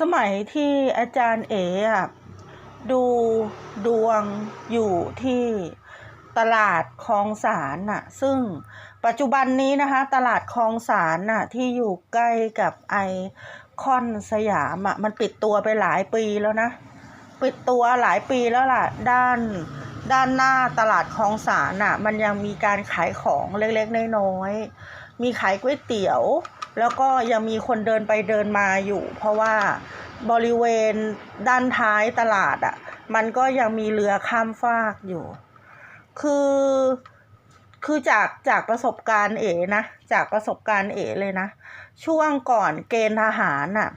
สมัยที่อาจารย์เอ๋ดูดวงอยู่ที่ตลาดคลองสารน่ะ ซึ่งปัจจุบันนี้นะคะ ตลาดคลองสารน่ะ ที่อยู่ใกล้กับไอคอนสยามอะ มันปิดตัวไปหลายปีแล้วนะ ปิดตัวหลายปีแล้วล่ะ ด้านด้านหน้าตลาดคลองสารน่ะ มันยังมีการขายของเล็กๆน้อยๆมีขายก๋วยเตี๋ยว แล้วก็ยังมีคนเดินไปเดินมาอยู่ เพราะว่าบริเวณด้านท้ายตลาดอะ มันก็ยังมีเรือข้ามฟากอยู่ คือคือจากจากประสบการณ์เอ๋นะ จากประสบการณ์เอ๋เลยนะ ช่วงก่อนเกณฑ์ทหารน่ะ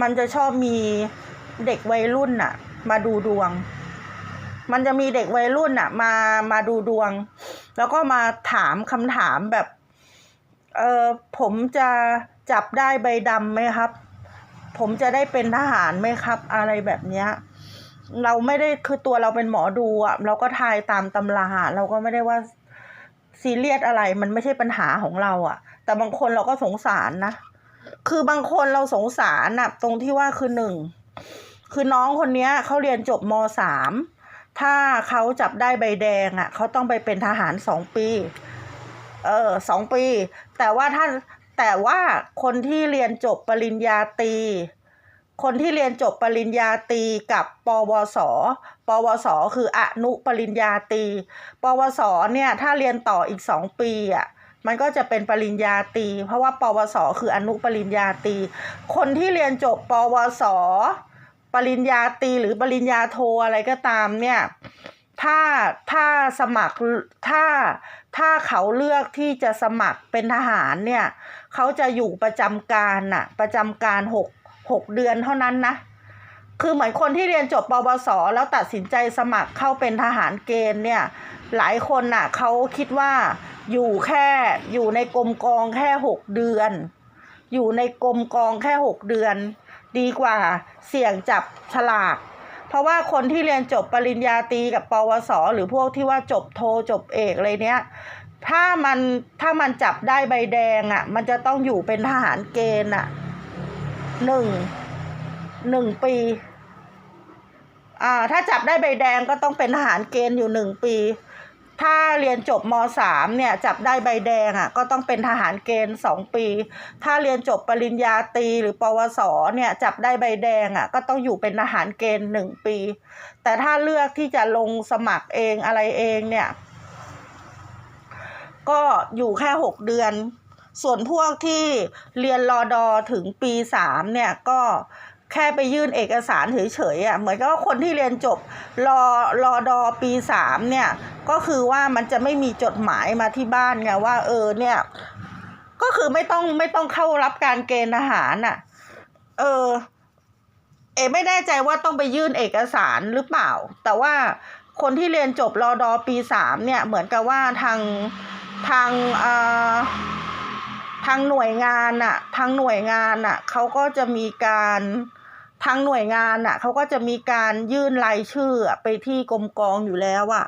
มันจะชอบมีเด็กวัยรุ่นน่ะ มาดูดวง มันจะมีเด็กวัยรุ่นน่ะ มามาดูดวง แล้วก็มาถามคำถามแบบ เออผมจะจับได้ใบดำไหมครับ ผมจะได้เป็นทหารไหมครับ อะไรแบบเนี้ยเราไม่ได้คือตัวเราเป็นหมอดูอะเราก็ทายตามตำราเราก็ไม่ได้ว่าซีเรียสอะไร มันไม่ใช่ปัญหาของเรา อะ แต่บางคนเราก็สงสารนะคือบางคนเราสงสารน่ะตรงที่ว่าคือหนึ่งคือน้องคนเนี้ยเขาเรียนจบมสามถ้าเขาจับได้ใบแดงอะเขาต้องไปเป็นทหารสองปี เออสองปี แต่ว่าถ้าแต่ว่าคนที่เรียนจบปริญญาตรีคนที่เรียนจบปริญญาตรีกับปวส ปวส คืออนุปริญญาตรี ปวส เนี่ยถ้าเรียนต่ออีกสองปีอะ มันก็จะเป็นปริญญาตรี เพราะว่าปวส คืออนุปริญญาตรี คนที่เรียนจบปวส ปริญญาตรีหรือปริญญาโทอะไรก็ตามเนี่ย ถ้าถ้าสมัครถ้าถ้าเขาเลือกที่จะสมัครเป็นทหารเนี่ยเขาจะอยู่ประจำการน่ะประจำการหกหกเดือนเท่านั้นนะคือเหมือนคนที่เรียนจบปวส แล้วตัดสินใจสมัครเข้าเป็นทหารเกณฑ์เนี่ยหลายคนน่ะเขาคิดว่าอยู่แค่อยู่ในกรมกองแค่หกเดือน อยู่ในกรมกองแค่หกเดือน ดีกว่าเสี่ยงจับฉลาก เพราะว่าคนที่เรียนจบปริญญาตรีกับปวส หรือพวกที่ว่าจบโทจบเอกอะไรเนี้ยถ้ามันถ้ามันจับได้ใบแดงอะ่ะ มันจะต้องอยู่เป็นทหารเกณฑ์อะหนึ่งหนึ่งปีอ่าถ้าจับได้ใบแดงก็ต้องเป็นทหารเกณฑ์อยู่หนึ่งปี ถ้าเรียนจบมสามเนี่ยจับได้ใบแดงอะก็ต้องเป็นทหารเกณฑ์สองปี ถ้าเรียนจบปริญญาตรีหรือปวสเนี่ยจับได้ใบแดงอะก็ต้องอยู่เป็นทหารเกณฑ์หนึ่งปี แต่ถ้าเลือกที่จะลงสมัครเองอะไรเองเนี่ยก็อยู่แค่หกเดือน ส่วนพวกที่เรียนรอดอถึงปีสามเนี่ยก็ ค่ไปยื่นเอกสารเฉยๆอะเหมือนกับคนที่เรียนจบรอรอดอปีสามเนี่ยก็คือว่ามันจะไม่มีจดหมายมาที่บ้านไงว่าเออเนี่ยก็คือไม่ต้องไม่ต้องเข้ารับการเกณฑ์ทหารน่ะ เออ เอไม่แน่ใจว่าต้องไปยื่นเอกสารหรือเปล่า แต่ว่าคนที่เรียนจบรอดอปีสามเนี่ยเหมือนกับว่าทางทางอ่าทางหน่วยงานน่ะทางหน่วยงานน่ะเขาก็จะมีการ ทางหน่วยงานน่ะเขาก็จะมีการยื่นรายชื่อไปที่กรมกองอยู่แล้วอะ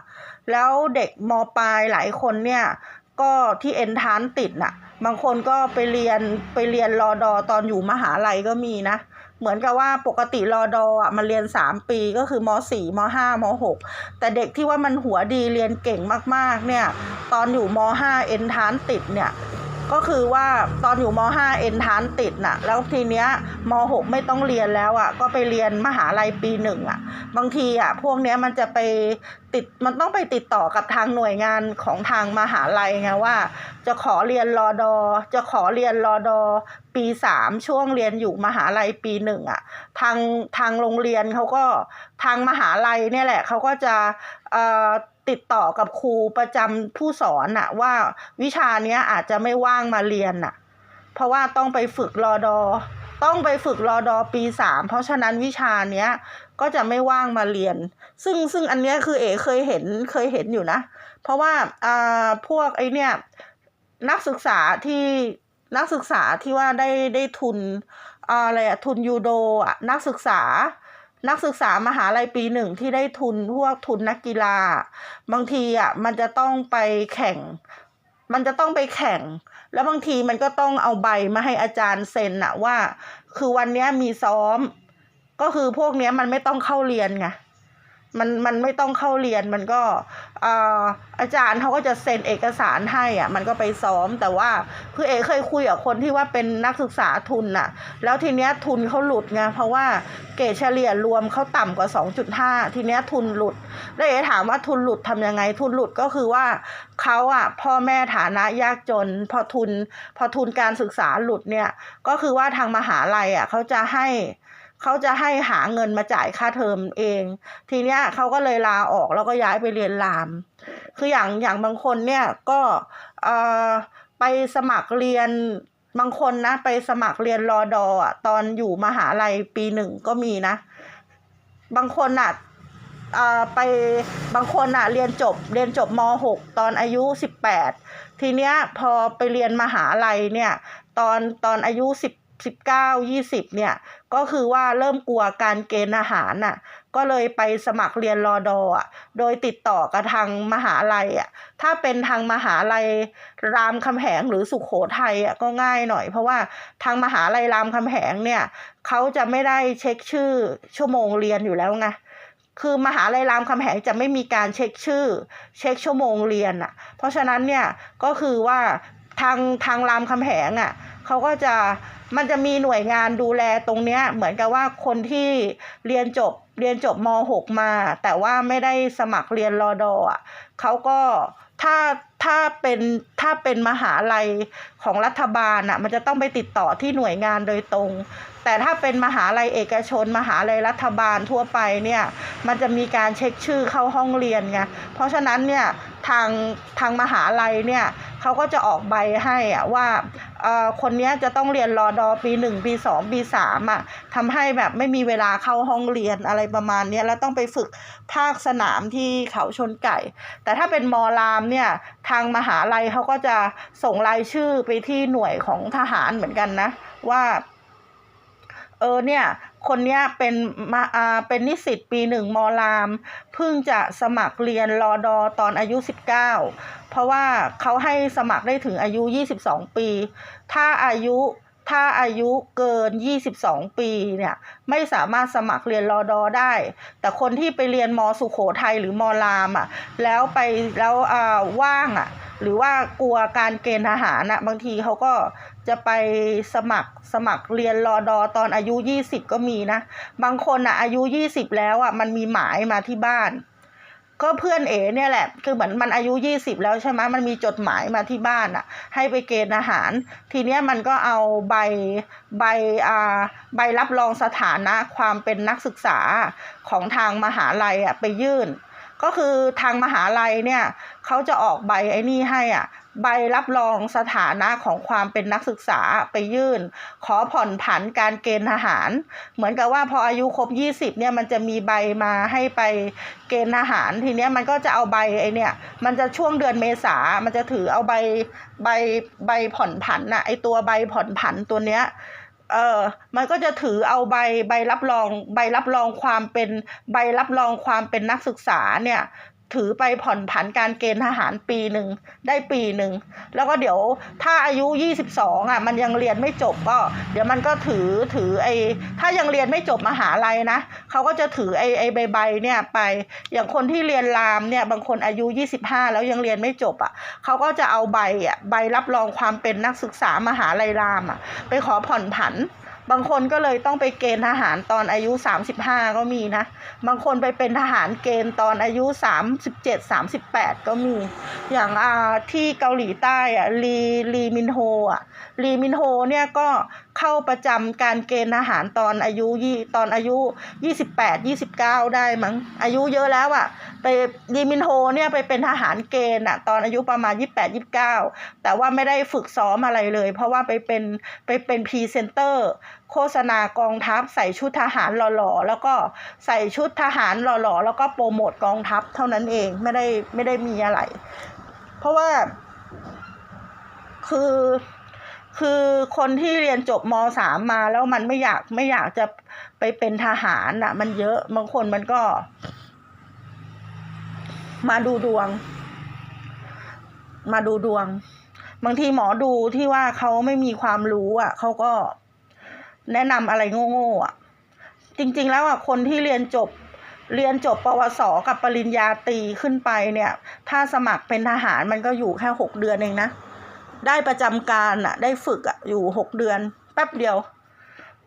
แล้วเด็กมปลายหลายคนเนี่ย ก็ที่เอ็นทานติดน่ะ บางคนก็ไปเรียนไปเรียนรอดอตอนอยู่มหาลัยก็มีนะ เหมือนกับว่าปกติรอดออะมันเรียนสามปีก็คือมสี่มห้ามหกแต่เด็กที่ว่ามันหัวดีเรียนเก่งมากๆเนี่ย ตอนอยู่มห้าเอ็นทานติดเนี่ย ก็คือว่าตอนอยู่มห้าเอ็นทานติดน่ะ แล้วทีเนี้ยมหกไม่ต้องเรียนแล้วอะ ก็ไปเรียนมหาลัยปีหนึ่งอะ บางทีอะ พวกเนี้ยมันจะไปติดมันต้องไปติดต่อกับทางหน่วยงานของทางมหาลัยไงว่า จะขอเรียนรอดอ จะขอเรียนรอดอ ปีสามช่วงเรียนอยู่มหาลัยปีหนึ่งอะทางทางโรงเรียนเขาก็ทางมหาลัยเนี่ยแหละเขาก็จะเอ่อ ติดต่อกับครูประจำผู้สอนน่ะ ว่าวิชาเนี้ยอาจจะไม่ว่างมาเรียนน่ะ เพราะว่าต้องไปฝึกรอดอ ต้องไปฝึกรอดอปีสามเพราะฉะนั้นวิชาเนี้ยก็จะไม่ว่างมาเรียน ซึ่งซึ่งอันเนี้ยคือเอ๋เคยเห็นเคยเห็นอยู่นะ เพราะว่าอ่าพวกไอเนี่ยนักศึกษาที่นักศึกษาที่ว่าได้ได้ทุนอ่าอะไรอะทุนยูโดอะนักศึกษา นักศึกษามหาลัยปีหนึ่งที่ได้ทุนพวกทุนนักกีฬา บางทีอะมันจะต้องไปแข่ง มันจะต้องไปแข่ง แล้วบางทีมันก็ต้องเอาใบมาให้อาจารย์เซ็นอะว่า คือวันนี้มีซ้อม ก็คือพวกนี้มันไม่ต้องเข้าเรียนไง มันมันไม่ต้องเข้าเรียนมันก็อ่าอาจารย์เขาก็จะเซ็นเอกสารให้อะมันก็ไปซ้อมแต่ว่าคือเอเคยคุยกับคนที่ว่าเป็นนักศึกษาทุนน่ะ แล้วทีเนี้ยทุนเขาหลุดไงเพราะว่าเกรดเฉลี่ยรวมเขาต่ำกว่า 2.5 ทีเนี้ยทุนหลุดแล้วเอถามว่าทุนหลุดทำยังไงทุนหลุดก็คือว่าเขาอะพ่อแม่ฐานะยากจน พอทุนพอทุนการศึกษาหลุดเนี่ยก็คือว่าทางมหาลัยอะเขาจะให้ เขาจะให้หาเงินมาจ่ายค่าเทอมเอง ทีเนี้ยเขาก็เลยลาออกแล้วก็ย้ายไปเรียนราม คืออย่างอย่างบางคนเนี่ยก็เอ่อไปสมัครเรียนบางคนนะ ไปสมัครเรียนรอดอะตอนอยู่มหาลัยปีหนึ่งก็มีนะ บางคนอะเอ่อไปบางคนอะเรียนจบเรียนจบม .6 ตอนอายุ 18 ทีเนี้ยพอไปเรียนมหาลัยเนี่ย ตอนตอนอายุ10 19 20 เนี่ย ก็คือว่าเริ่มกลัวการเกณฑ์อาหารน่ะ ก็เลยไปสมัครเรียนรอดอะ โดยติดต่อกับทางมหาลัยอะ ถ้าเป็นทางมหาลัยรามคำแหงหรือสุขโขทัยอะก็ง่ายหน่อย เพราะว่าทางมหาลัยรามคำแหงเนี่ยเขาจะไม่ได้เช็คชื่อชั่วโมงเรียนอยู่แล้วไงคือมหาลัยรามคำแหงจะไม่มีการเช็คชื่อ เช็คชั่วโมงเรียนอะ เพราะฉะนั้นเนี่ยก็คือว่าทางทางรามคำแหงอะ เขาก็จะมันจะมีหน่วยงานดูแลตรงเนี้ยเหมือนกับว่าคนที่เรียนจบเรียนจบม .6 มา แต่ว่าไม่ได้สมัครเรียนรอดอะเขาก็ถ้าถ้าเป็นถ้าเป็นมหาลัยของรัฐบาลอะมันจะต้องไปติดต่อที่หน่วยงานโดยตรง แต่ถ้าเป็นมหาลัยเอกชน มหาลัยรัฐบาลทั่วไปเนี่ยมันจะมีการเช็คชื่อเข้าห้องเรียนไงเพราะฉะนั้นเนี่ยทางทางมหาลัยเนี่ย เขาก็จะออกใบให้อะว่าอ่อคนเนี้ยจะต้องเรียนรอดอปีหนึ่งปีสองปีสามอะทำให้แบบไม่มีเวลาเข้าห้องเรียนอะไรประมาณเนี้ยแล้วต้องไปฝึกภาคสนามที่เขาชนไก่ แต่ถ้าเป็นมอรามเนี่ยทางมหาลัยเขาก็จะส่งรายชื่อไปที่หน่วยของทหารเหมือนกันนะว่า เออเนี่ย คนเนี้ยเป็นมาอาเป็นนิสิตปีหนึ่งมอรามเพิ่งจะสมัครเรียนรอดอตอนอายุ 19 เพราะว่าเขาให้สมัครได้ถึงอายุ 22 ปี ถ้าอายุถ้าอายุเกิน 22 ปีเนี่ยไม่สามารถสมัครเรียนรอดอได้ แต่คนที่ไปเรียนมสุโขทัยหรือมอรามอะแล้วไปแล้วอ่าว่างอะ หรือว่ากลัวการเกณฑ์ทหารอะบางทีเขาก็จะไปสมัครสมัครเรียนรอดอตอนอายุ 20 ก็มีนะ บางคนอะอายุ 20 แล้วอะมันมีหมายมาที่บ้าน ก็เพื่อนเอ๋เนี่ยแหละ คือเหมือนมันอายุ 20 แล้วใช่ไหมมันมีจดหมายมาที่บ้านอะ ให้ไปเกณฑ์อาหาร ทีเนี้ยมันก็เอาใบใบอ่าใบรับรองสถานะความเป็นนักศึกษาของทางมหาลัยอะไปยื่น ก็คือทางมหาลัยเนี่ยเขาจะออกใบไอ้นี่ให้อะใบรับรองสถานะของความเป็นนักศึกษาไปยื่น ขอผ่อนผันการเกณฑ์ทหาร เหมือนกับว่าพออายุครบ 20เนี่ยมันจะมีใบมาให้ไปเกณฑ์ทหารทีเนี้ยมันก็จะเอาใบไอ้เนี่ยมันจะช่วงเดือนเมษา มันจะถือเอาใบใบใบผ่อนผันน่ะไอตัวใบผ่อนผันตัวเนี้ย เออมันก็จะถือเอาใบใบรับรองใบรับรองความเป็นใบรับรองความเป็นนักศึกษาเนี่ย ถือไปผ่อนผันการเกณฑ์ทหารปีหนึ่งได้ปีหนึ่ง แล้วก็เดี๋ยวถ้าอายุ 22อะมันยังเรียนไม่จบก็ เดี๋ยวมันก็ถือถือไอ้ถ้ายังเรียนไม่จบมหาลัยนะเขาก็จะถือไอ้ไอ้ใบใบเนี่ยไปอย่างคนที่เรียนรามเนี่ยบางคนอายุ 25 แล้วยังเรียนไม่จบอะเขาก็จะเอาใบอะใบรับรองความเป็นนักศึกษามหาลัยรามอะไปขอผ่อนผัน บางคนก็เลยต้องไปเกณฑ์ทหารตอนอายุ 35 ก็มีนะ บางคนไปเป็นทหารเกณฑ์ตอนอายุ 37 38 ก็มี อย่างอาที่เกาหลีใต้อะลีลีมินโฮอะลีมินโฮเนี่ยก็เข้าประจำการเกณฑ์ทหารตอนอายุยี่ตอนอายุ 28 29 ได้มั้งอายุเยอะแล้วอะไปลีมินโฮเนี่ยไปเป็นทหารเกณฑ์อะตอนอายุประมาณ 28 29 แต่ว่าไม่ได้ฝึกซ้อมอะไรเลย เพราะว่าไปเป็นไปเป็นพรีเซนเตอร์ โฆษณากองทัพใส่ชุดทหารหล่อๆ แล้วก็ใส่ชุดทหารหล่อๆ แล้วก็โปรโมทกองทัพเท่านั้นเองไม่ได้ไม่ได้มีอะไร เพราะว่าคือคือคนที่เรียนจบมสามมาแล้วมันไม่อยากไม่อยากจะไปเป็นทหารอะ มันเยอะบางคนมันก็ มาดูดวง มาดูดวง บางทีหมอดูที่ว่าเขาไม่มีความรู้อะเขาก็ แนะนำอะไรโง่ๆอะ จริงๆแล้วอะคนที่เรียนจบเรียนจบปวสกับปริญญาตรีขึ้นไปเนี่ย ถ้าสมัครเป็นทหารมันก็อยู่แค่หกเดือนเองนะ ได้ประจำการอะ ได้ฝึกอะอยู่หกเดือน แป๊บเดียว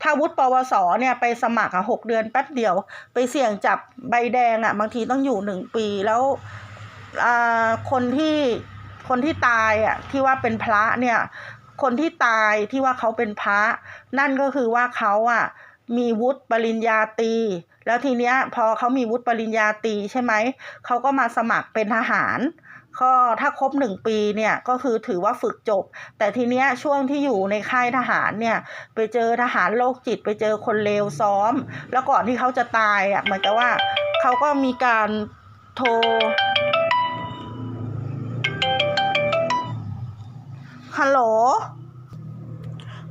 ถ้าวุฒิปวสเนี่ยไปสมัครอะหกเดือนแป๊บเดียว ไปเสี่ยงจับใบแดงอะ บางทีต้องอยู่หนึ่งปีแล้วอ่าคนที่คนที่ตายอะที่ว่าเป็นพระเนี่ย คนที่ตายที่ว่าเขาเป็นพระ นั่นก็คือว่าเขาอะมีวุฒิปริญญาตรีแล้วทีเนี้ยพอเขามีวุฒิปริญญาตรีใช่ไหมเขาก็มาสมัครเป็นทหารก็ถ้าครบหนึ่งปีเนี่ยก็คือถือว่าฝึกจบ แต่ทีเนี้ยช่วงที่อยู่ในค่ายทหารเนี่ยไปเจอทหารโรคจิต ไปเจอคนเลวซ้อม แล้วก่อนที่เขาจะตายอะเหมือนกับว่าเขาก็มีการโทร ฮัลโหล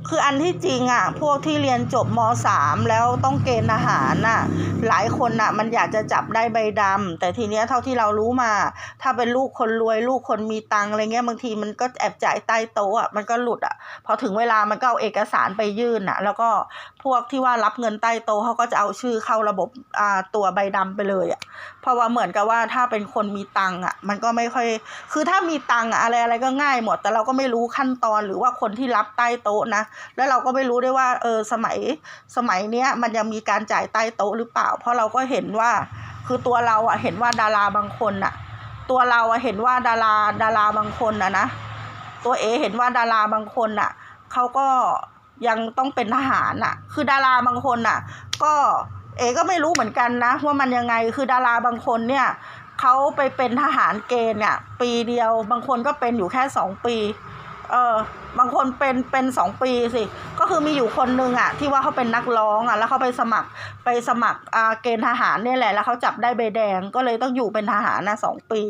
คืออันที่จริงอะ พวกที่เรียนจบมสามแล้วต้องเกณฑ์ทหารน่ะ หลายคนน่ะ มันอยากจะจับได้ใบดำแต่ทีเนี้ยเท่าที่เรารู้มา ถ้าเป็นลูกคนรวยลูกคนมีตังอะไรเงี้ยบางทีมันก็แอบจ่ายใต้โต๊ะอะมันก็หลุดอะ พอถึงเวลามันก็เอาเอกสารไปยื่นอะ แล้วก็พวกที่ว่ารับเงินใต้โต๊ะเขาก็จะเอาชื่อเข้าระบบอ่าตัวใบดำไปเลยอะเพราะว่าเหมือนกับว่าถ้าเป็นคนมีตังค์อะ มันก็ไม่ค่อย คือถ้ามีตังค์อะอะไรอะไรก็ง่ายหมด แต่เราก็ไม่รู้ขั้นตอนหรือว่าคนที่รับใต้โต๊ะนะ แล้วเราก็ไม่รู้ด้วยว่าเออสมัยสมัยเนี้ยมันยังมีการจ่ายใต้โต๊ะหรือเปล่า เพราะเราก็เห็นว่า คือตัวเราอะเห็นว่าดาราบางคนอะ ตัวเราอะเห็นว่าดาราดาราบางคนอะนะ ตัวเอเห็นว่าดาราบางคนอะเขาก็ยังต้องเป็นทหารอะ คือดาราบางคนอะ ก็ เอก็ไม่รู้เหมือนกันนะ ว่ามันยังไงคือดาราบางคนเนี่ยเขาไปเป็นทหารเกณฑ์เนี่ย ปีเดียว บางคนก็เป็นอยู่แค่สองปีเออบางคนเป็นเป็นสองปีสิก็คือมีอยู่คนนึงอะที่ว่าเขาเป็นนักร้องอะแล้วเขาไปสมัครไปสมัครอ่าเกณฑ์ทหารเนี่ยแหละแล้วเขาจับได้ใบแดงก็เลยต้องอยู่เป็นทหารนะสองปี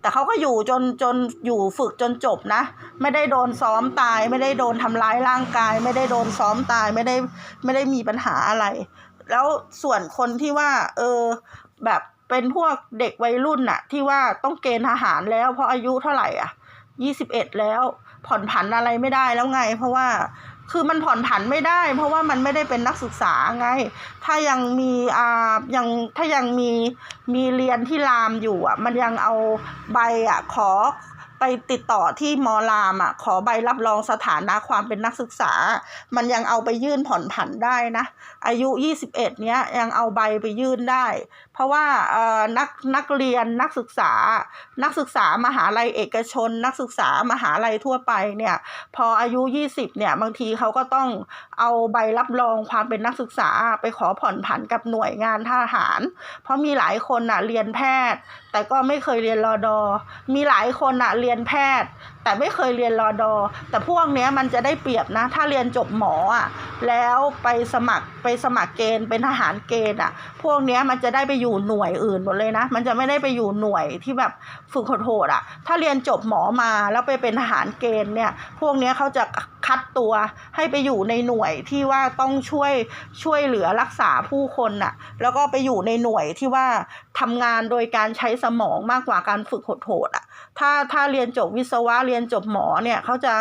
แต่เขาก็อยู่จนจนอยู่ฝึกจนจบนะ ไม่ได้โดนซ้อมตาย ไม่ได้โดนทำร้ายร่างกาย ไม่ได้โดนซ้อมตายไม่ได้ไม่ได้มีปัญหาอะไร แล้วส่วนคนที่ว่า เออ แบบเป็นพวกเด็กวัยรุ่นน่ะ ที่ว่าต้องเกณฑ์ทหารแล้วเพราะอายุเท่าไหร่อะยี่สิบเอ็ดแล้ว ผ่อนผันอะไรไม่ได้แล้วไง เพราะว่าคือมันผ่อนผันไม่ได้ เพราะว่ามันไม่ได้เป็นนักศึกษาไง ถ้ายังมีอ่ายังถ้ายังมีมีเรียนที่รามอยู่อะ มันยังเอาใบอะขอ ไปติดต่อที่มอรามอะขอใบรับรองสถานะความเป็นนักศึกษา มันยังเอาไปยื่นผ่อนผันได้นะ อายุ 21 เนี้ยยังเอาใบไปยื่นได้ เพราะว่าเอ่อนักนักเรียนนักศึกษา นักศึกษามหาลัยเอกชน นักศึกษามหาลัยทั่วไปเนี่ยพออายุ 20 เนี่ยบางทีเขาก็ต้องเอาใบรับรองความเป็นนักศึกษา ไปขอผ่อนผันกับหน่วยงานทหาร เพราะมีหลายคนน่ะเรียนแพทย์ แต่ก็ไม่เคยเรียนรอดอมีหลายคนน่ะเรียนียนแพทย์ แต่ไม่เคยเรียนรอดอ แต่พวกเนี้ยมันจะได้เปรียบนะ ถ้าเรียนจบหมออะแล้วไปสมัครไปสมัครเกณฑ์เป็นทหารเกณฑ์อะ พวกเนี้ยมันจะได้ไปอยู่หน่วยอื่นหมดเลยนะ มันจะไม่ได้ไปอยู่หน่วยที่แบบฝึกโหดๆอะ ถ้าเรียนจบหมอมาแล้วไปเป็นทหารเกณฑ์เนี่ย พวกเนี้ยเขาจะคัดตัวให้ไปอยู่ในหน่วยที่ว่าต้องช่วยช่วยเหลือรักษาผู้คนน่ะ แล้วก็ไปอยู่ในหน่วยที่ว่าทำงานโดยการใช้สมองมากกว่าการฝึกโหดๆอะ ถ้าถ้าเรียนจบวิศวะเรียนจบหมอเนี่ยเขาจะ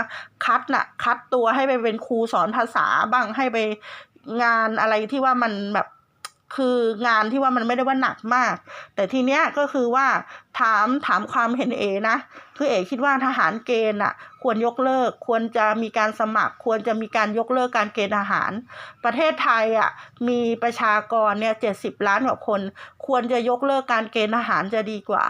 คัดน่ะคัดตัวให้ไปเป็นครูสอนภาษาบ้างให้ไปงานอะไรที่ว่ามันแบบคืองานที่ว่ามันไม่ได้ว่าหนักมาก แต่ทีเนี้ยก็คือว่าถามถามความเห็นเอนะคือเอคิดว่าทหารเกณฑ์อะควรยกเลิก ควรจะมีการสมัคร ควรจะมีการยกเลิกการเกณฑ์ทหาร ประเทศไทยอะมีประชากรเนี่ยเจ็ดสิบล้านกว่าคน ควรจะยกเลิกการเกณฑ์ทหารจะดีกว่า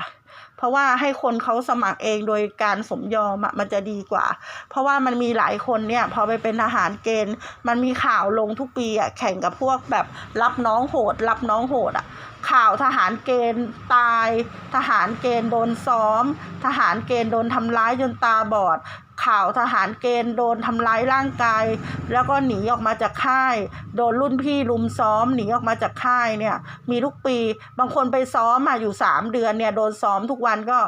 ราะว่าให้คนเขาสมัครเองโดยการสมยอมอะมันจะดีกว่า เพราะว่ามันมีหลายคนเนี่ยพอไปเป็นทหารเกณฑ์ มันมีข่าวลงทุกปีอะแข่งกับพวกแบบรับน้องโหด รับน้องโหดอะข่าวทหารเกณฑ์ตาย ทหารเกณฑ์โดนซ้อม ทหารเกณฑ์โดนทำร้ายจนตาบอด ข่าวทหารเกณฑ์โดนทำร้ายร่างกาย แล้วก็หนีออกมาจากค่าย โดนรุ่นพี่ลุมซ้อมหนีออกมาจากค่ายเนี่ย มีทุกปีบางคนไปซ้อมมาอยู่สามเดือนเนี่ยโดนซ้อมทุกวันก็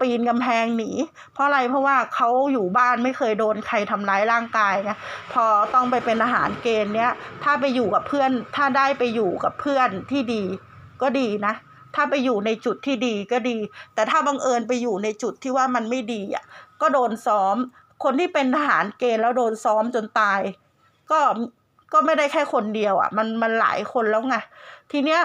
ปีนกำแพงหนี เพราะอะไรเพราะว่าเขาอยู่บ้านไม่เคยโดนใครทำร้ายร่างกายไงพอต้องไปเป็นทหารเกณฑ์เนี้ยถ้าไปอยู่กับเพื่อนถ้าได้ไปอยู่กับเพื่อนที่ดีก็ดีนะถ้าไปอยู่ในจุดที่ดีก็ดี แต่ถ้าบังเอิญไปอยู่ในจุดที่ว่ามันไม่ดีอะ ก็โดนซ้อม คนที่เป็นทหารเกณฑ์แล้วโดนซ้อมจนตาย ก็ก็ไม่ได้แค่คนเดียวอะ มันมันหลายคนแล้วไงทีเนี้ย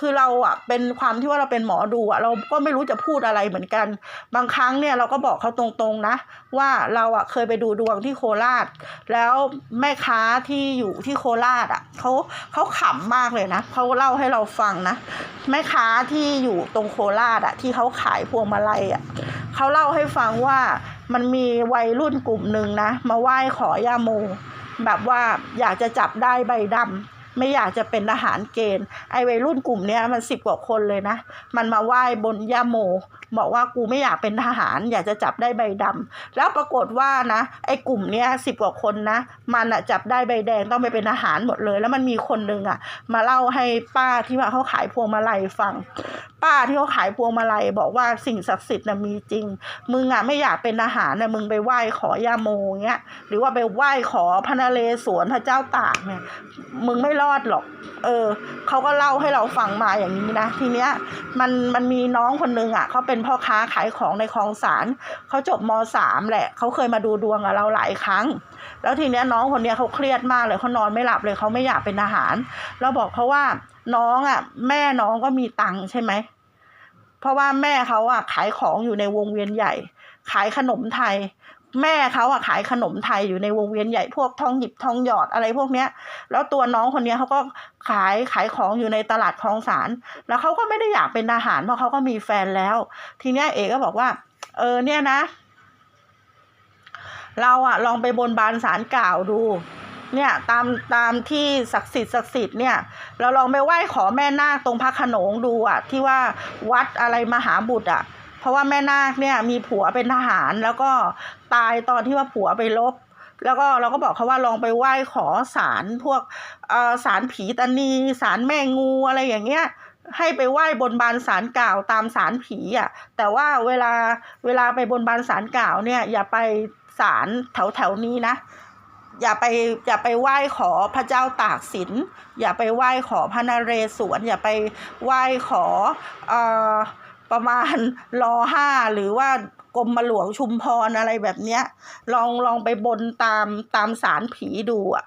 คือเราอะเป็นความที่ว่าเราเป็นหมอดูอะเราก็ไม่รู้จะพูดอะไรเหมือนกัน บางครั้งเนี่ยเราก็บอกเขาตรงๆนะ ว่าเราอะเคยไปดูดวงที่โคราช แล้วแม่ค้าที่อยู่ที่โคราชอะเขาเขาขำมากเลยนะเขาเล่าให้เราฟังนะ แม่ค้าที่อยู่ตรงโคราชอะที่เขาขายพวงมาลัยอะเขาเล่าให้ฟังว่ามันมีวัยรุ่นกลุ่มหนึ่งนะ มาไหว้ขอยาโมแบบว่าอยากจะจับได้ใบดำ ไม่อยากจะเป็นทหารเกณฑ์ ไอ้วัยรุ่นกลุ่มเนี้ยมันสิบกว่าคนเลยนะ มันมาไหว้บนย่าโม บอกว่ากูไม่อยากเป็นทหาร อยากจะจับได้ใบดำแล้วปรากฏว่านะ ไอ้กลุ่มเนี้ยสิบกว่าคนนะ มันอะจับได้ใบแดงต้องไปเป็นทหารหมดเลย แล้วมันมีคนหนึ่งอะมาเล่าให้ป้าที่ว่าเขาขายพวงมาลัยฟัง ป้าที่เขาขายพวงมาลัยบอกว่าสิ่งศักดิ์สิทธิ์นะมีจริง มึงอะไม่อยากเป็นทหารนะมึงไปไหว้ขอย่าโมเงี้ย หรือว่าไปไหว้ขอพระนเรศวรพระเจ้าตากเนี่ย มึงไม่รอดอดหรอก เออเขาก็เล่าให้เราฟังมาอย่างนี้นะ ทีเนี้ยมันมันมีน้องคนนึงอะเขาเป็นพ่อค้าขายของในคลองสารเขาจบมสามแหละเขาเคยมาดูดวงกับเราหลายครั้ง แล้วทีเนี้ยน้องคนเนี้ยเขาเครียดมากเลยเขานอนไม่หลับเลยเขาไม่อยากเป็นทหาร เราบอกเขาว่าน้องอะ แม่น้องก็มีตังค์ใช่ไหมเพราะว่าแม่เขาอะขายของอยู่ในวงเวียนใหญ่ ขายขนมไทย แม่เขาอะขายขนมไทยอยู่ในวงเวียนใหญ่พวกทองหยิบทองหยอดอะไรพวกเนี้ย แล้วตัวน้องคนเนี้ยเขาก็ขายขายของอยู่ในตลาดคลองสาร แล้วเขาก็ไม่ได้อยากเป็นทหารเพราะเขาก็มีแฟนแล้ว ทีเนี้ยเอกก็บอกว่า เออเนี่ยนะ เราอะลองไปบนบานสารกล่าวดูเนี่ยตามตามที่ศักดิ์สิทธิ์ศักดิ์สิทธิ์เนี่ยเราลองไปไหว้ขอแม่นาคตรงพระขนงดูอะที่ว่าวัดอะไรมหาบุตรอะ เพราะว่าแม่นาคเนี่ยมีผัวเป็นทหารแล้วก็ตายตอนที่ว่าผัวไปลบ แล้วก็เราก็บอกเขาว่าลองไปไหว้ขอสารพวกเอ่อสารผีตานีสารแม่งูอะไรอย่างเงี้ยให้ไปไหว้บนบานสารกล่าวตามสารผีอะแต่ว่าเวลาเวลาไปบนบานสารกล่าวเนี่ยอย่าไปสารแถวแถวๆนี้นะ อย่าไปอย่าไปไหว้ขอพระเจ้าตากสิน อย่าไปไหว้ขอพระนเรศวรอย่าไปไหว้ขอเอ่อ ประมาณรอห้าหรือว่ากรมหลวงชุมพรอะไรแบบเนี้ย ลองลองไปบนตามตามสารผีดูอะ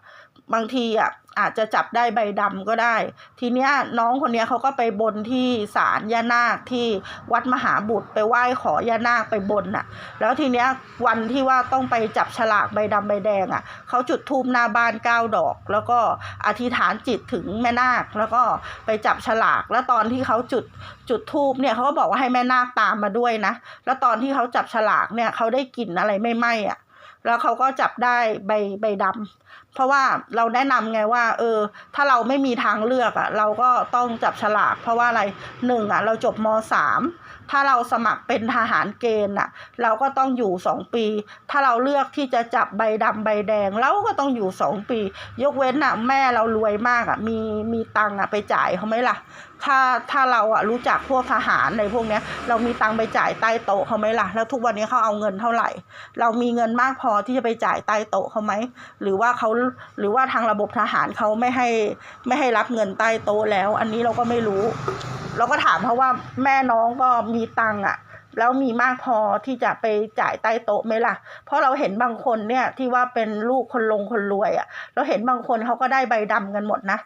บางทีอะอาจจะจับได้ใบดำก็ได้ ทีเนี้ยน้องคนเนี้ยเขาก็ไปบนที่ศาลย่านาคที่วัดมหาบุตรไปไหว้ขอย่านาคไปบนน่ะ แล้วทีเนี้ยวันที่ว่าต้องไปจับฉลากใบดำใบแดงอะเขาจุดธูปหน้าบ้านเก้าดอก แล้วก็อธิษฐานจิตถึงแม่นาค แล้วก็ไปจับฉลาก แล้วตอนที่เขาจุดจุดธูปเนี่ยเขาก็บอกว่าให้แม่นาคตามมาด้วยนะ แล้วตอนที่เขาจับฉลากเนี่ยเขาได้กลิ่นอะไรไม่ไหม้อะแล้วเขาก็จับได้ใบใบดำ เพราะว่าเราแนะนำไงว่า เออ ถ้าเราไม่มีทางเลือกอะ่ะ เราก็ต้องจับฉลาก เพราะว่าอะไรหนึ่งอะ เราจบมสามถ้าเราสมัครเป็นทหารเกณฑ์อะ เราก็ต้องอยู่สองปี ถ้าเราเลือกที่จะจับใบดำใบแดง เราก็ต้องอยู่สองปี ยกเว้นอะ แม่เรารวยมากอะ มีมีตังค์อะไปจ่ายเขาไหมล่ะถ้าถ้าเราอะรู้จักพวกทหารในพวกเนี้ย เรามีตังไปจ่ายใต้โต๊ะเขาไหมล่ะ แล้วทุกวันนี้เขาเอาเงินเท่าไหร่ เรามีเงินมากพอที่จะไปจ่ายใต้โต๊ะเขาไหม หรือว่าเขาหรือว่าทางระบบทหารเขาไม่ให้ไม่ให้รับเงินใต้โต๊ะแล้ว อันนี้เราก็ไม่รู้ เราก็ถามเพราะว่าแม่น้องก็มีตังอะ แล้วมีมากพอที่จะไปจ่ายใต้โต๊ะไหมล่ะ เพราะเราเห็นบางคนเนี่ยที่ว่าเป็นลูกคนลงคนรวยอะ เราเห็นบางคนเขาก็ได้ใบดำกันหมดนะ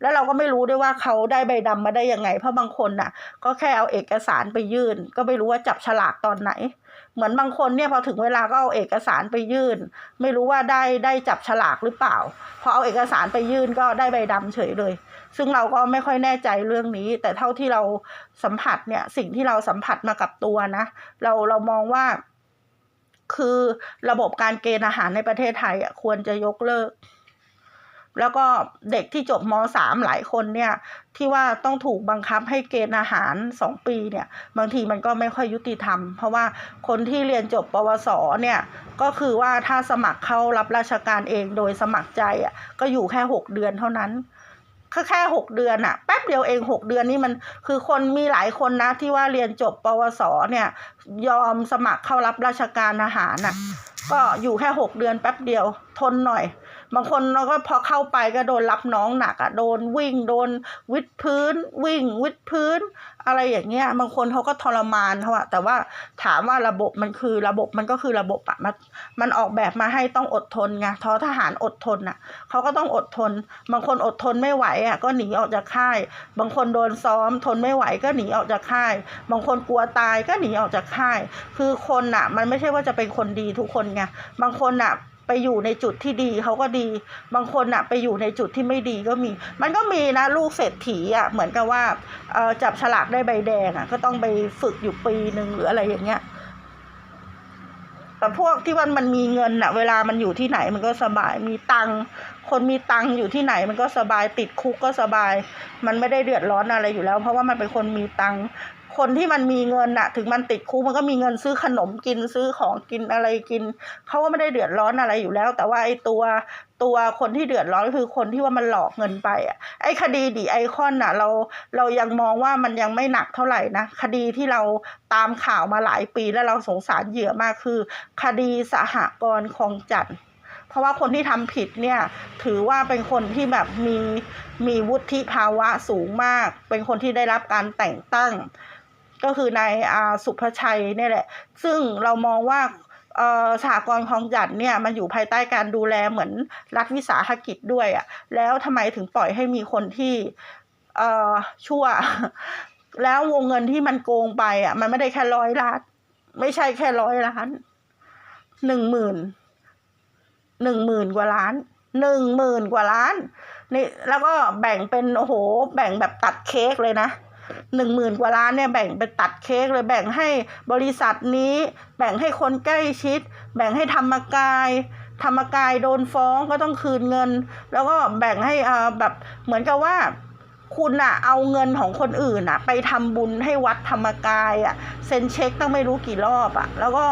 แล้วเราก็ไม่รู้ด้วยว่าเขาได้ใบดำมาได้ยังไง เพราะบางคนน่ะ ก็แค่เอาเอกสารไปยื่น ก็ไม่รู้ว่าจับฉลากตอนไหน เหมือนบางคนเนี่ยพอถึงเวลาก็เอาเอกสารไปยื่น ไม่รู้ว่าได้ได้จับฉลากหรือเปล่า พอเอาเอกสารไปยื่นก็ได้ใบดำเฉยเลย ซึ่งเราก็ไม่ค่อยแน่ใจเรื่องนี้ แต่เท่าที่เราสัมผัสเนี่ย สิ่งที่เราสัมผัสมากับตัวนะ เราเรามองว่า คือระบบการเกณฑ์อาหารในประเทศไทยอะควรจะยกเลิก แล้วก็เด็กที่จบมสามหลายคนเนี่ย ที่ว่าต้องถูกบังคับให้เกณฑ์อาหารสองปีเนี่ย บางทีมันก็ไม่ค่อยยุติธรรม เพราะว่าคนที่เรียนจบปวสเนี่ย ก็คือว่าถ้าสมัครเข้ารับราชการเองโดยสมัครใจอะก็อยู่แค่หกเดือนเท่านั้น แค่แค่หกเดือนอะแป๊บเดียวเองหกเดือนนี่มันคือคนมีหลายคนนะที่ว่าเรียนจบปวสเนี่ย ยอมสมัครเข้ารับราชการอาหารน่ะก็อยู่แค่หกเดือนแป๊บเดียวทนหน่อย บางคนเราก็พอเข้าไปก็โดนรับน้องหนักอะโดนวิ่งโดนวิดพื้น วิ่งวิดพื้น อะไรอย่างเงี้ยบางคนเขาก็ทรมานเขาอะแต่ว่าถามว่าระบบมันคือระบบมันก็คือระบบอะมันมันออกแบบมาให้ต้องอดทนไงทอทหารอดทนอะเขาก็ต้องอดทน บางคนอดทนไม่ไหวอะก็หนีออกจากค่าย บางคนโดนซ้อมทนไม่ไหวก็หนีออกจากค่าย บางคนกลัวตายก็หนีออกจากค่าย คือคนอะมันไม่ใช่ว่าจะเป็นคนดีทุกคนไงบางคนอะ ไปอยู่ในจุดที่ดีเขาก็ดี บางคนอะไปอยู่ในจุดที่ไม่ดีก็มี มันก็มีนะลูกเศรษฐีอะเหมือนกับว่าเอจับฉลากได้ใบแดงอะก็ต้องไปฝึกอยู่ปีหนึ่งหรืออะไรอย่างเงี้ยแต่พวกที่มันมันมีเงินอะเวลามันอยู่ที่ไหนมันก็สบายมีตังคนมีตังอยู่ที่ไหนมันก็สบายติดคุกก็สบาย มันไม่ได้เดือดร้อนอะไรอยู่แล้ว เพราะว่ามันเป็นคนมีตัง คนที่มันมีเงินอะถึงมันติดคุกมันก็มีเงินซื้อขนมกินซื้อของกินอะไรกินเขาก็ไม่ได้เดือดร้อนอะไรอยู่แล้ว แต่ว่าไอ้ตัวตัวคนที่เดือดร้อนก็คือคนที่ว่ามันหลอกเงินไปอะไอ้คดีดีไอคอนอะเราเรายังมองว่ามันยังไม่หนักเท่าไหร่นะคดีที่เราตามข่าวมาหลายปีแล้วเราสงสารเหยื่อมากคือ คดีสหกรณ์คลองจันทน์เพราะว่าคนที่ทำผิดเนี่ยถือว่าเป็นคนที่แบบมีมีวุฒิภาวะสูงมาก เป็นคนที่ได้รับการแต่งตั้ง ก็คือนายอาสุภชัยเนี่ยแหละ ซึ่งเรามองว่าสหกรณ์คลองจันทน์เนี่ยมันอยู่ภายใต้การดูแลเหมือนรัฐวิสาหกิจด้วยอะ่ะแล้วทำไมถึงปล่อยให้มีคนที่ชั่ว แล้ววงเงินที่มันโกงไปอะมันไม่ได้แค่ร้อยล้าน ไม่ใช่แค่ร้อยล้านหนึ่งหมื่นหนึ่งหมื่นกว่าล้านหนึ่งหมื่นกว่าล้านนี่แล้วก็แบ่งเป็นโอ้โห แบ่งแบบตัดเค้กเลยนะ หนึ่งหมื่นกว่าล้านเนี่ยแบ่งเป็นตัดเค้กเลยแบ่งให้บริษัทนี้ แบ่งให้คนใกล้ชิด แบ่งให้ธรรมกาย ธรรมกายโดนฟ้องก็ต้องคืนเงิน แล้วก็แบ่งให้อ่าแบบเหมือนกับว่าคุณอะเอาเงินของคนอื่นอะไปทำบุญให้วัดธรรมกายอะเซ็นเช็คตั้งไม่รู้กี่รอบอะแล้วก็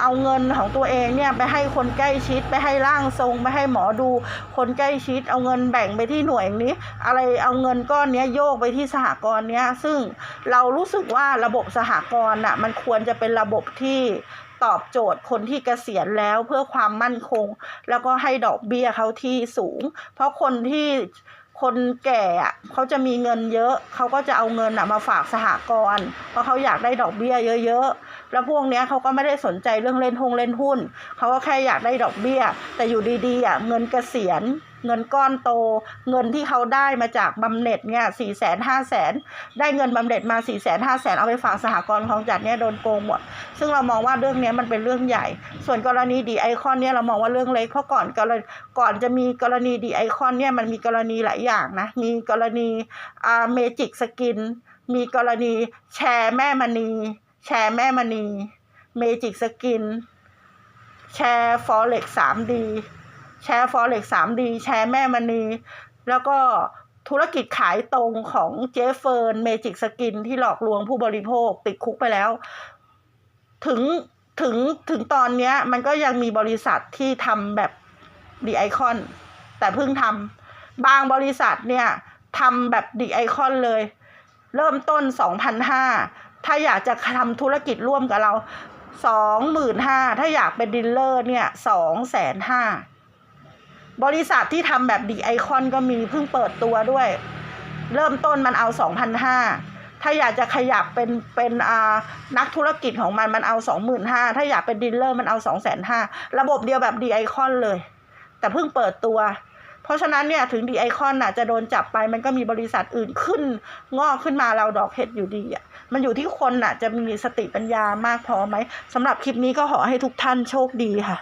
เอาเงินของตัวเองเนี่ยไปให้คนใกล้ชิดไปให้ร่างทรงไปให้หมอดูคนใกล้ชิด เอาเงินแบ่งไปที่หน่วยนี้ อะไรเอาเงินก้อนเนี้ยโยกไปที่สหกรณ์เนี้ยซึ่งเรารู้สึกว่าระบบสหกรณ์อะมันควรจะเป็นระบบที่ตอบโจทย์คนที่เกษียณแล้วเพื่อความมั่นคง แล้วก็ให้ดอกเบี้ยเขาที่สูง เพราะคนที่คนแก่อะเขาจะมีเงินเยอะ เขาก็จะเอาเงินอะมาฝากสหกรณ์เพราะเขาอยากได้ดอกเบี้ยเยอะๆ แล้วพวกเนี้ยเขาก็ไม่ได้สนใจเรื่องเล่นหงเล่นหุ้นเขาก็แค่อยากได้ดอกเบี้ย แต่อยู่ดีๆอะเงินเกษียณเงินก้อนโต เงินที่เขาได้มาจากบำเหน็จเนี่ยสี่แสนห้าแสนได้เงินบำเหน็จมาสี่แสนห้าแสนเอาไปฝากสหกรณ์ของจัดเนี่ยโดนโกงหมด ซึ่งเรามองว่าเรื่องนี้มันเป็นเรื่องใหญ่ ส่วนกรณีดีไอคอนเนี่ยเรามองว่าเรื่องเล็กเพราะก่อนกรณีก่อนจะมีกรณีดีไอคอนเนี่ยมันมีกรณีหลายอย่างนะ มีกรณีอ่าเมจิกสกิน มีกรณีแชร์แม่มณี แชร์แม่มณีเมจิกสกิน แชร์ฟอเร็กสามดีแชร์ฟอเร็กสามดีแชร์แม่มณี แล้วก็ธุรกิจขายตรงของเจฟเฟิร์นเมจิกสกินที่หลอกลวงผู้บริโภคติดคุกไปแล้ว ถึงถึงถึงตอนเนี้ยมันก็ยังมีบริษัทที่ทำแบบดีไอคอนแต่เพิ่งทำบางบริษัทเนี่ยทำแบบดีไอคอนเลย เริ่มต้นสองพันห้า ถ้าอยากจะทำธุรกิจร่วมกับเราสองหมื่นห้าถ้าอยากเป็นดีลเลอร์เนี่ยสองแสนห้าบริษัทที่ทำแบบดีไอคอนก็มีเพิ่งเปิดตัวด้วย เริ่มต้นมันเอาสองพันห้าถ้าอยากจะขยับเป็นเป็นอ่านักธุรกิจของมันมันเอาสองหมื่นห้าถ้าอยากเป็นดีลเลอร์มันเอาสองแสนห้าระบบเดียวแบบดีไอคอนเลย แต่เพิ่งเปิดตัว เพราะฉะนั้นเนี่ยถึงดีไอคอนน่ะจะโดนจับไปมันก็มีบริษัทอื่นขึ้น งอกขึ้นมาเราดอกเห็ดอยู่ดีอะ มันอยู่ที่คนน่ะ จะมีสติปัญญามากพอไหมสำหรับคลิปนี้ก็ขอให้ทุกท่านโชคดีค่ะ